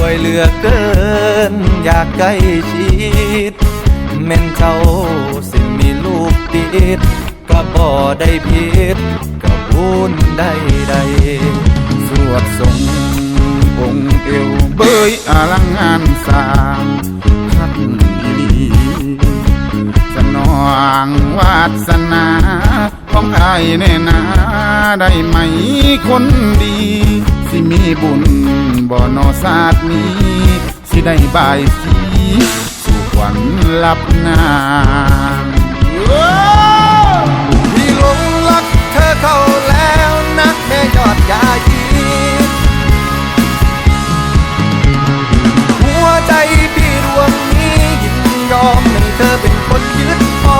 วยเหลือเกิน อยากใกล้ชิดแม่นเจ้าสิมีลูกติดก็บ่ได้ผิดก็บุญได้ใดสวดทรงองค์เอวเบยอลังงานสร้างพักอีสนองวาสนาของอายแน่นาได้ไหมคนดี มีบุญบ่อนอศาสตร์นี้สิได้บายสีสู่ขวัญลับนางพี่หลงรักเธอเข้าแล้วนักแม่ยอดยายีหัวใจพี่ดวงนี้ยินยอมให้เธอเป็นคนยึดครอ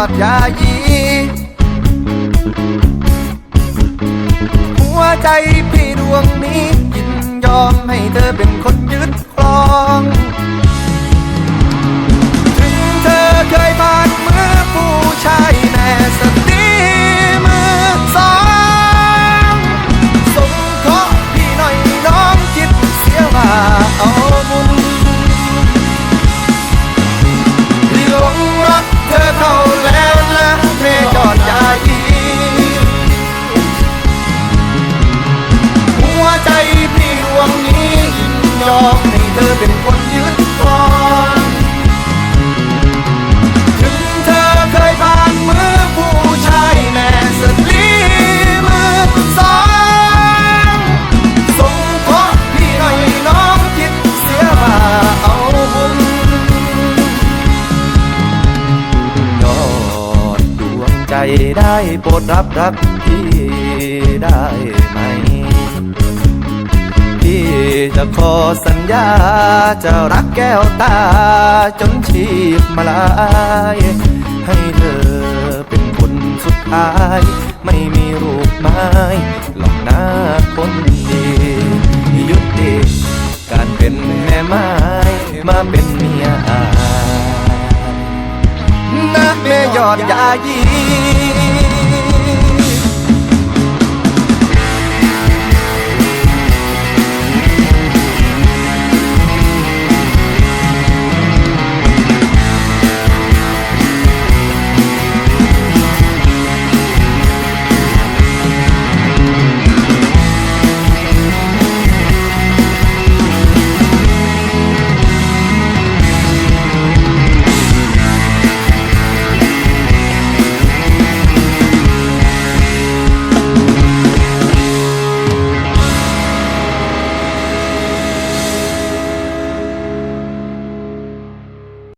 อดยายี หัวใจพี่ดวงนี้ยินยอมให้เธอเป็นคน ได้โปรดรับรักพี่ได้ไหม พี่จะขอสัญญา จะรักแก้วตา จนชีพมาลายให้เธอเป็นคนสุดท้าย ไม่มีรูปไม้ ยอดยายี